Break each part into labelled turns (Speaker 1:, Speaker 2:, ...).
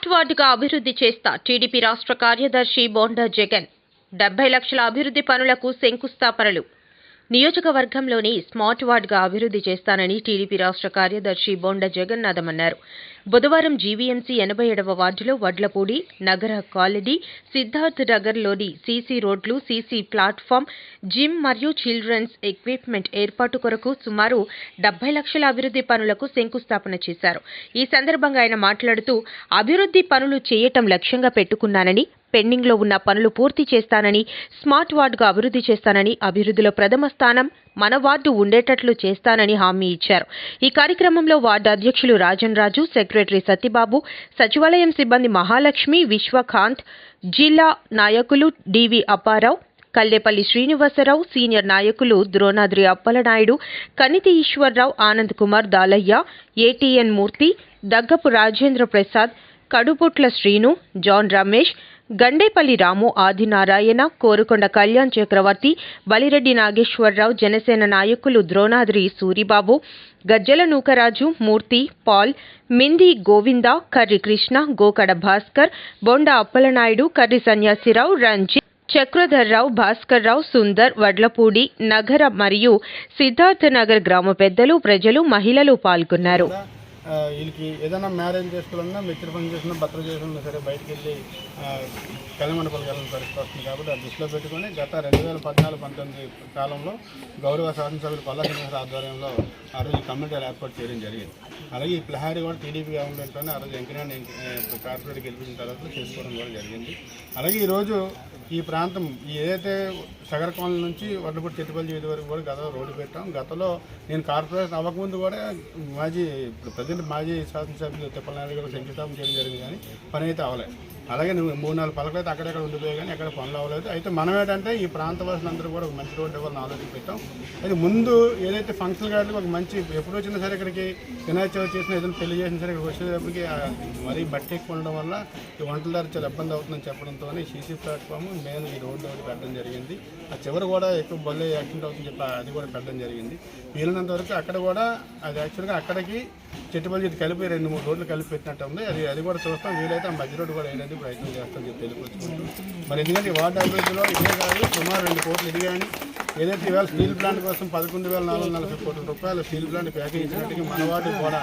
Speaker 1: Smart వార్డుగా అభివృద్ధి చేస్తా TDP రాష్ట్ర కార్యదర్శి బోండా జగన్. డెబ్బై లక్షల అభివృద్ధి పనులకు శంకుస్థాపనలు. నియోజకవర్గంలోని స్మార్ట్ వార్డుగా అభివృద్ధి చేస్తానని టీడీపీ రాష్ట్ర కార్యదర్శి బోండా జగన్నాథం అన్నారు. బుధవారం జీవీఎంసీ ఎనభై ఏడవ వార్డులో వడ్లపూడి నగర కాలనీ సిద్ధార్థ్ నగర్లోని సీసీ రోడ్లు సీసీ ప్లాట్ఫామ్ జిమ్ మరియు చిల్డ్రన్స్ ఎక్విప్మెంట్ ఏర్పాటు కొరకు సుమారు డెబ్బై లక్షల అభివృద్ధి పనులకు శంకుస్థాపన చేశారు. ఈ సందర్భంగా ఆయన మాట్లాడుతూ అభివృద్ధి పనులు చేయటం లక్ష్యంగా పెట్టుకున్నానని పెండింగ్లో ఉన్న పనులు పూర్తి చేస్తానని స్మార్ట్ వార్డుగా అభివృద్ధి చేస్తానని అభివృద్ధిలో ప్రథమ స్థానం మన వార్డు ఉండేటట్లు చేస్తానని హామీ ఇచ్చారు. ఈ కార్యక్రమంలో వార్డు అధ్యక్షులు రాజన్ రాజు సెక్రటరీ సత్యబాబు సచివాలయం సిబ్బంది మహాలక్ష్మి విశ్వకాంత్ జిల్లా నాయకులు D V Apparao Kallepalli Srinivasarao senior నాయకులు Dronadri Appalanaidu Kaniti Eswararao Anand Kumar Dalayya A T N Murthy Daggupu Rajendra Prasad Kaduputla Srinu John Ramesh Gandepalli Ramu Adinarayana Korukonda Kalyan Chakravarthy Balireddy Nageswararao Janasena నాయకులు Dronadri Suribabu Gajjala Nookaraju Murthy Paul Mindi Govinda Karri Krishna Gokada Bhaskar Bonda Appalanaidu Karri Sanyasirao Ranjith Chakradharrao Bhaskarrao Sundar Vadlapudi నగర మరియు సిద్ధార్థనగర్ గ్రామ పెద్దలు ప్రజలు మహిళలు పాల్గొన్నారు.
Speaker 2: వీళ్ళకి ఏదైనా మ్యారేజ్ చేసుకోవాలన్నా మిత్ర పని చేసినా భర్త చేసినా సరే బయటికి వెళ్ళి ఆ, కళ్యాణ వెళ్ళాలని పరిస్థితి వస్తుంది కాబట్టి అది దృష్టిలో పెట్టుకొని గత రెండు వేల పద్నాలుగు పంతొమ్మిది కాలంలో గౌరవ శాసనసభ్యులు పల్లా శ్రీనివాస ఆధ్వర్యంలో ఆ రోజు కమిటీలు ఏర్పాటు చేయడం జరిగింది. అలాగే ఈ ప్లహారీ కూడా టీడీపీ గవర్నమెంట్లోనే ఆ రోజు ఎంకినాన్ని కార్పొరేట్ గెలిపించిన తర్వాత చేసుకోవడం కూడా జరిగింది. అలాగే ఈరోజు ఈ ప్రాంతం ఏదైతే సగర నుంచి వడ్లపూడి చెట్టుపల్లి వీధి వరకు కూడా గతంలో రోడ్డు పెట్టాం. గతంలో నేను కార్పొరేషన్ అవ్వకముందు కూడా మాజీ ఇప్పుడు ప్రజెంట్ మాజీ శాసనసభ్యులు తిప్పలనాయుడు గారు శంకుస్థాపన చేయడం జరిగింది కానీ పని అయితే అవ్వలేదు. అలాగే నువ్వు మూడు నాలుగు పలకలు అయితే అక్కడెక్కడ ఉండిపోయాయి కానీ ఎక్కడ పనులు అవ్వలేదు. అయితే మనం ఏంటంటే ఈ ప్రాంత వాసులందరూ కూడా ఒక మంచి రోడ్డు ఇవ్వాలని ఆలోచన పెట్టాం అయితే ముందు ఏదైతే ఫంక్షన్ గార్డులు ఒక మంచి ఎప్పుడు వచ్చినా సరే ఇక్కడికి వినాయక చవితి చేసినా ఏదైనా పెళ్ళి చేసినా సరే ఇక్కడికి వచ్చేటప్పటికి మరీ బట్టి ఎక్కువ ఉండడం వల్ల ఈ వంటల ధర చాలా ఇబ్బంది అవుతుందని చెప్పడంతో సీసీ ప్లాట్ఫామ్ మెయిన్ ఈ రోడ్డు ఒకటి పెట్టడం జరిగింది. ఆ చివరి కూడా ఎక్కువ బల్లే యాక్సిడెంట్ అవుతుందని చెప్పి అది కూడా పెట్టడం జరిగింది. వీలైనంత వరకు అక్కడ కూడా అది యాక్చువల్గా అక్కడికి చెట్టుపల్లి ఇది కలిపి రెండు మూడు రోడ్లు కలిపి పెట్టినట్టు ఉంది. అది అది కూడా చూస్తాం. వీలైతే ఆ మధ్య రోడ్డు కూడా వేయడానికి ప్రయత్నం చేస్తాం చెప్పి తెలియపరుచుకుంటాం మరి ఎందుకంటే వార్డు అభివృద్ధిలో ఇదే కాదు సుమారు రెండు కోట్లు ఇది కానీ ఏదైతే ఇవాళ స్టీల్ ప్లాంట్ కోసం పదకొండు వేల నాలుగు వందల నలభై కోట్ల రూపాయలు స్టీల్ ప్లాంట్ ప్యాకేజ్ ఇచ్చినట్టుగా మన వార్డు కూడా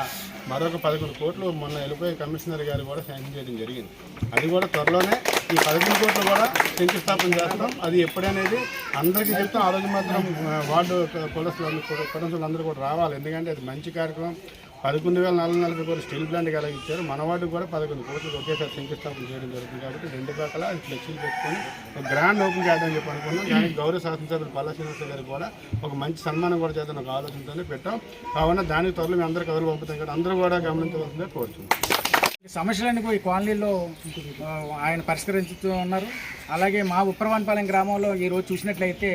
Speaker 2: మరొక పదకొండు కోట్లు మొన్న వెళ్ళిపోయే కమిషనర్ గారు కూడా శాంక్షన్ చేయడం జరిగింది. అది కూడా త్వరలోనే ఈ పదకొండు కోట్లు కూడా శంకుస్థాపన చేస్తాం. అది ఎప్పుడనేది అందరికీ చెప్తాం. ఆ రోజు మాత్రం వార్డు కులసులు కులసులు అందరూ కూడా రావాలి. ఎందుకంటే అది మంచి కార్యక్రమం. పదకొండు వేల నాలుగు నలభై కోట్లు స్టీల్ ప్లాంట్ అలాగే ఇచ్చారు. మన కూడా పదకొండు కోట్లు ఒకేసారి శంకుస్థాపన చేయడం జరుగుతుంది కాబట్టి రెండు పక్కల అది ఫ్లెక్సీలు పెట్టుకొని ఒక గ్రాండ్ ఓపెన్ చేద్దామని చెప్పి అనుకున్నాం. దానికి గౌరవ శాసనసభ్యులు పల్లా శ్రీనివాస గారికి కూడా ఒక మంచి సన్మానం కూడా చేద్దాం ఒక ఆలోచనతోనే పెట్టాం. కావున దానికి త్వరలో మేము అందరూ కథలు పంపుతాం కదా అందరూ కూడా గమనించవలసిందే కోరుతున్నాం
Speaker 3: సమస్యలన్నీ కూడా ఈ కాలనీలో ఆయన పరిష్కరించుతూ ఉన్నారు. అలాగే మా ఉప్పరవానిపాలెం గ్రామంలో ఈరోజు చూసినట్లయితే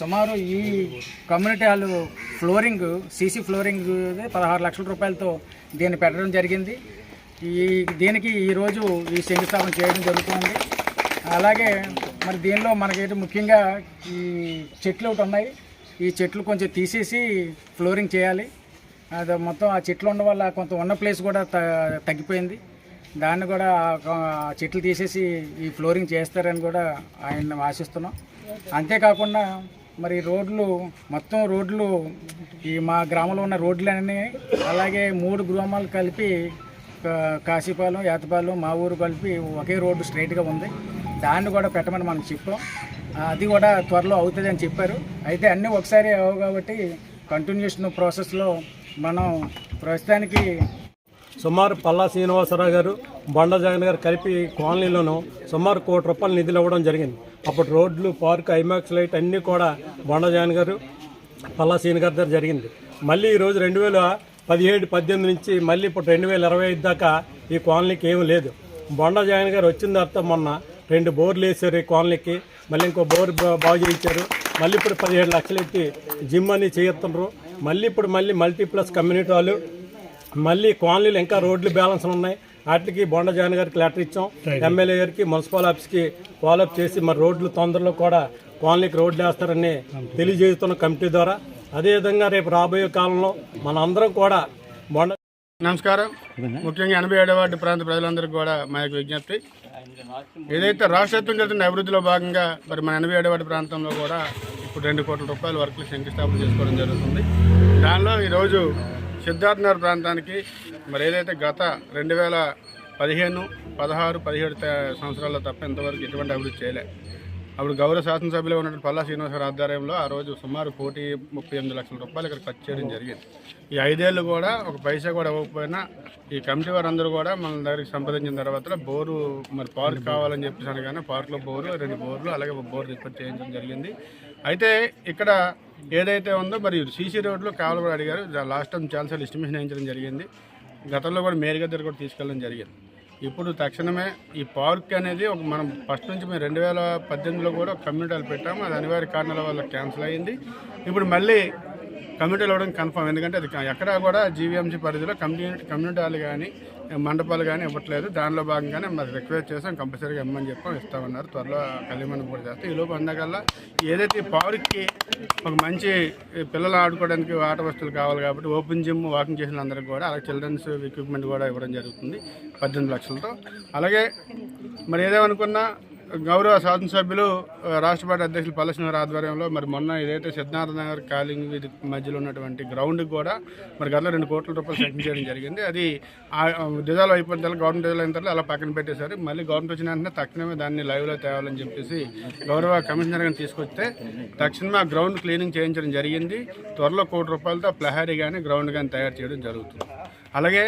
Speaker 3: సుమారు ఈ community hall flooring CC flooring పదహారు లక్షల రూపాయలతో దీన్ని పెట్టడం జరిగింది. ఈ దీనికి ఈరోజు ఈ శంకుస్థాపన చేయడం జరుగుతుంది. అలాగే మరి దీనిలో మనకైతే ముఖ్యంగా ఈ చెట్లు ఒకటి ఉన్నాయి. ఈ చెట్లు కొంచెం తీసేసి ఫ్లోరింగ్ చేయాలి. అది మొత్తం ఆ చెట్లు ఉండడం వల్ల కొంత ఉన్న ప్లేస్ కూడా త- తగ్గిపోయింది. దాన్ని కూడా చెట్లు తీసేసి ఈ ఫ్లోరింగ్ చేస్తారని కూడా ఆయన ఆశిస్తున్నాం. అంతేకాకుండా మరి రోడ్లు మొత్తం రోడ్లు ఈ మా గ్రామంలో ఉన్న రోడ్లన్నీ అలాగే మూడు గ్రామాలు కలిపి కాశీపాలెం యాతపాలెం మా ఊరు కలిపి ఒకే రోడ్డు స్ట్రైట్గా ఉంది. దాన్ని కూడా పెట్టమని మనం చెప్పాం. అది కూడా త్వరలో అవుతుంది అని చెప్పారు. అయితే అన్నీ ఒకసారి అవు కాబట్టి కంటిన్యూషన్ ప్రాసెస్లో మనం ప్రస్తుతానికి
Speaker 4: సుమారు పల్లా శ్రీనివాసరావు గారు బండ జగన్ గారు కలిపి కాలనీలోనూ సుమారు కోటి రూపాయలు నిధులు ఇవ్వడం జరిగింది. అప్పుడు రోడ్లు పార్క్ ఐమాక్స్ లైట్ అన్నీ కూడా బండ జగన్ గారు పల్లా శ్రీని గారి దగ్గర జరిగింది. మళ్ళీ ఈరోజు రెండు వేల పదిహేడు పద్దెనిమిది నుంచి మళ్ళీ ఇప్పుడు రెండు వేల ఇరవై ఐదు దాకా ఈ కాలనీకి ఏమీ లేదు. బొండ జగన్ గారు వచ్చిన తర్వాత మొన్న రెండు బోర్లు వేసారు ఈ కాలనీకి మళ్ళీ ఇంకో బోర్ బా- బాగు చేయించారు. మళ్ళీ ఇప్పుడు పదిహేడు లక్షలు ఎత్తి జిమ్ అని చేయిస్తున్నారు. మళ్ళీ ఇప్పుడు మళ్ళీ మల్టీప్లస్ కమ్యూనిటీ హాలు మళ్ళీ కాలనీలు ఇంకా రోడ్లు బ్యాలెన్స్ ఉన్నాయి. వాటికి బొండ జగన్ గారికి లెటర్ ఇచ్చాం. ఎమ్మెల్యే గారికి మున్సిపల్ ఆఫీస్కి ఫాలోఅప్ చేసి మరి రోడ్లు తొందరలో కూడా కాలనీకి రోడ్లు వేస్తారని తెలియజేస్తున్న కమిటీ ద్వారా. అదేవిధంగా రేపు రాబోయే కాలంలో మనందరం కూడా బొండ
Speaker 2: నమస్కారం. ముఖ్యంగా ఎనభై ఏడవ వార్డు ప్రాంత ప్రజలందరికీ కూడా మా యొక్క విజ్ఞప్తి. ఏదైతే రాష్ట్రత్వం జరుగుతున్న అభివృద్ధిలో భాగంగా మరి మన ఎనభై ఏడవ ప్రాంతంలో కూడా ఇప్పుడు రెండు కోట్ల రూపాయల వర్కులు శంకుస్థాపన చేసుకోవడం జరుగుతుంది. దానిలో ఈరోజు సిద్ధార్థనగర్ ప్రాంతానికి మరి ఏదైతే గత రెండు వేల పదిహేను పదహారు పదిహేడు త- సంవత్సరాల్లో తప్ప ఇంతవరకు ఎటువంటి అభివృద్ధి చేయలే. అప్పుడు గౌరవ శాసనసభ్యులు ఉన్నటువంటి పల్లా శ్రీనివాసరావు ఆధ్వర్యంలో ఆ రోజు సుమారు కోటి ముప్పై ఎనిమిది లక్షల రూపాయలు ఇక్కడ ఖర్చు చేయడం జరిగింది. ఈ ఐదేళ్ళు కూడా ఒక పైసా కూడా ఇవ్వకపోయినా ఈ కమిటీ వారందరూ కూడా మన దగ్గరికి సంప్రదించిన తర్వాత బోరు మరి పార్క్ కావాలని చెప్పేసి అనగానే పార్క్లో బోరు రెండు బోర్లు అలాగే ఒక బోర్ రిపేర్ చేయించడం జరిగింది. అయితే ఇక్కడ ఏదైతే ఉందో మరి సీసీ రోడ్లో కావాలి కూడా అడిగారు లాస్ట్ టైం చాలాసార్లు ఎస్టిమేషన్ వేయించడం జరిగింది. గతంలో కూడా మేరీ దగ్గర కూడా తీసుకెళ్ళడం జరిగింది. ఇప్పుడు తక్షణమే ఈ పార్క్ అనేది ఒక మనం ఫస్ట్ నుంచి మేము రెండు వేల పద్దెనిమిదిలో కూడా ఒక పెట్టాము. అది అనివార్య కారణాల వల్ల క్యాన్సిల్ అయ్యింది ఇప్పుడు మళ్ళీ కమ్యూనిటీలు అవ్వడం కన్ఫర్మ్ ఎందుకంటే అది ఎక్కడా కూడా జీవీఎంసీ పరిధిలో కమ్యూనిటీ కమ్యూనిటీ హాల్ కానీ మండపాలు కానీ ఇవ్వట్లేదు. దానిలో భాగంగానే మరి రిక్వెస్ట్ చేసాం. కంపల్సరీగా ఇమ్మని చెప్పాం. ఇస్తామన్నారు. త్వరలో కలిమని కూడా చేస్తాం. ఈ లోపు అందకల్లా ఏదైతే పవర్కి పార్క్కి ఒక మంచి పిల్లలు ఆడుకోవడానికి ఆట వస్తువులు కావాలి కాబట్టి ఓపెన్ జిమ్ వాకింగ్ చేసిన అందరికి కూడా అలాగే చిల్డ్రన్స్ ఎక్విప్మెంట్ కూడా ఇవ్వడం జరుగుతుంది. పద్దెనిమిది లక్షలతో. అలాగే మరి ఏదేమనుకున్నా గౌరవ శాసనసభ్యులు రాష్ట్ర పార్టీ అధ్యక్షులు పల్లెశ్వర ఆధ్వర్యంలో మరి మొన్న ఏదైతే సిద్ధార్థ నగర్ కాలింగ్ వీధి మధ్యలో ఉన్నటువంటి గ్రౌండ్కి కూడా మరి గతంలో రెండు కోట్ల రూపాయలు సెంక్షన్ చేయడం జరిగింది. అది డిజాల్వ్ అయిపోయిన తర్వాత గవర్నమెంట్ డిజాల్వ్ అయిన తర్వాత అలా పక్కన పెట్టేశారు. మళ్ళీ గవర్నమెంట్ వచ్చిన వెంటనే తక్షణమే దాన్ని లైవ్లో తేవాలని చెప్పేసి గౌరవ కమిషనర్ గారిని తీసుకొస్తే తక్షణమే ఆ గ్రౌండ్ క్లీనింగ్ చేయించడం జరిగింది. త్వరలో కోటి రూపాయలతో ప్లహారీ కానీ గ్రౌండ్ కానీ తయారు చేయడం జరుగుతుంది. అలాగే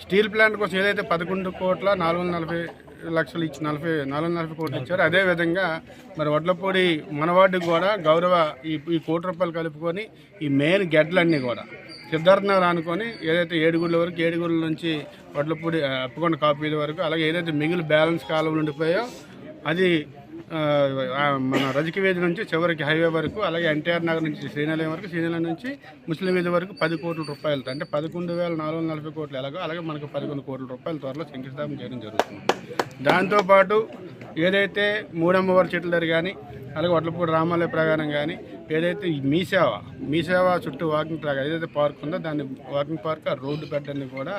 Speaker 2: స్టీల్ ప్లాంట్ కోసం ఏదైతే పదకొండు కోట్ల నాలుగు వందల నలభై లక్షలు ఇచ్చి నలభై నాలుగు నలభై కోట్లు ఇచ్చారు. అదేవిధంగా మరి వడ్లపూడి మనవాడికి కూడా గౌరవ ఈ ఈ కోటి రూపాయలు కలుపుకొని ఈ మెయిన్ గెడ్లన్నీ కూడా సిద్ధార్థనగర్ అనుకొని ఏదైతే ఏడుగుళ్ళ వరకు ఏడుగుళ్ళ నుంచి వడ్లపూడి అప్పకొండ కాపీల వరకు అలాగే ఏదైతే మిగిలిన బ్యాలెన్స్ కాలం ఉండిపోయో అది మన రజకి వీధి నుంచి చివరికి హైవే వరకు అలాగే ఎన్టీఆర్ నగర్ నుంచి శ్రీనిలయం వరకు శ్రీనిలయం నుంచి ముస్లిం వీధి వరకు పది కోట్ల రూపాయలతో అంటే పదకొండు వేల నాలుగు వందల నలభై కోట్లు ఎలాగో అలాగే మనకు పదకొండు కోట్ల రూపాయల త్వరలో శంకుస్థాపన చేయడం జరుగుతుంది. దాంతోపాటు ఏదైతే మూడమ్మవారి చెట్ల దగ్గర కానీ అలాగే వడ్లపూడి రామాలయ ప్రకారం కానీ ఏదైతే మీ సేవ మీ సేవ చుట్టూ వాకింగ్ ట్రాక్ ఏదైతే పార్క్ ఉందో దాన్ని వాకింగ్ పార్క్ ఆ రోడ్డు పెట్టడానికి కూడా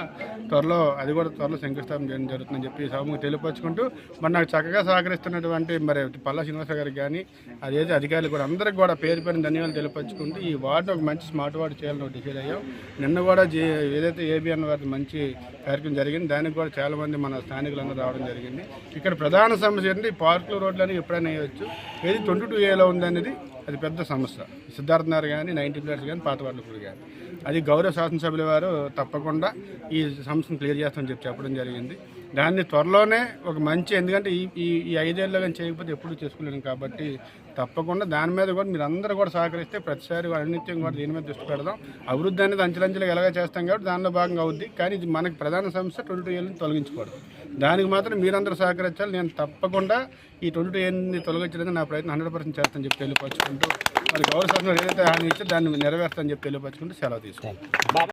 Speaker 2: త్వరలో అది కూడా త్వరలో శంకుస్థాపన చేయడం జరుగుతుందని చెప్పి సభకు తెలియపరచుకుంటూ మరి నాకు చక్కగా సహకరిస్తున్నటువంటి మరి పల్లా శ్రీనివాస గారికి కానీ అదేదో అధికారులు కూడా అందరికి కూడా పేరు పేరు ధన్యవాదాలు తెలియపరచుకుంటూ ఈ వార్డు ఒక మంచి స్మార్ట్ వార్డు చేయాలని డిసైడ్ అయ్యాం. నిన్న కూడా జే ఏదైతే ఏబిఎన్ వారి మంచి కార్యక్రమం జరిగింది దానికి కూడా చాలా మంది మన స్థానికులందరూ రావడం జరిగింది. ఇక్కడ ప్రధాన సమస్య ఏంటంటే ఈ పార్కులు రోడ్లు ఎప్పుడైనా వేయవచ్చు. ఏది ట్వంటీ టూ ఏలో ఉందనేది అది పెద్ద సమస్య. సిద్ధార్థ నగర్ కానీ నైన్టీ ప్లేయర్స్ కానీ పాత వార్డులు కానీ అది గౌరవ శాసనసభ్యుల వారు తప్పకుండా ఈ సమస్యను క్లియర్ చేస్తామని చెప్పి చెప్పడం జరిగింది. దాన్ని త్వరలోనే ఒక మంచి ఎందుకంటే ఈ ఈ ఈ ఐదేళ్ళలో కానీ చేయకపోతే ఎప్పుడు చేసుకోలేము కాబట్టి తప్పకుండా దాని మీద కూడా మీరు అందరూ కూడా సహకరిస్తే ప్రతిసారి అనిత్యం కూడా దీని మీద దృష్టి పెడదాం. అభివృద్ధి అనేది అంచెలంచెలుగా ఎలాగ చేస్తాం కాబట్టి దానిలో భాగంగా అవుద్ది. కానీ ఇది మనకి ప్రధాన సమస్య ట్వంటీ టూ ఏళ్ళని తొలగించుకోవడం. దానికి మాత్రం మీరందరూ సహకరించాలి. నేను తప్పకుండా ఈ ట్వంటీ టూ ఏళ్ళని తొలగించడానికి నా ప్రయత్నం హండ్రెడ్ పర్సెంట్ చేస్తాను చెప్పి తెలియపరచుకుంటూ మరి గౌరవ శాసనం ఏదైతే హామీ ఇచ్చో దాన్ని నెరవేర్తానని చెప్పి తెలియపరచుకుంటూ సెలవు తీసుకుంటాను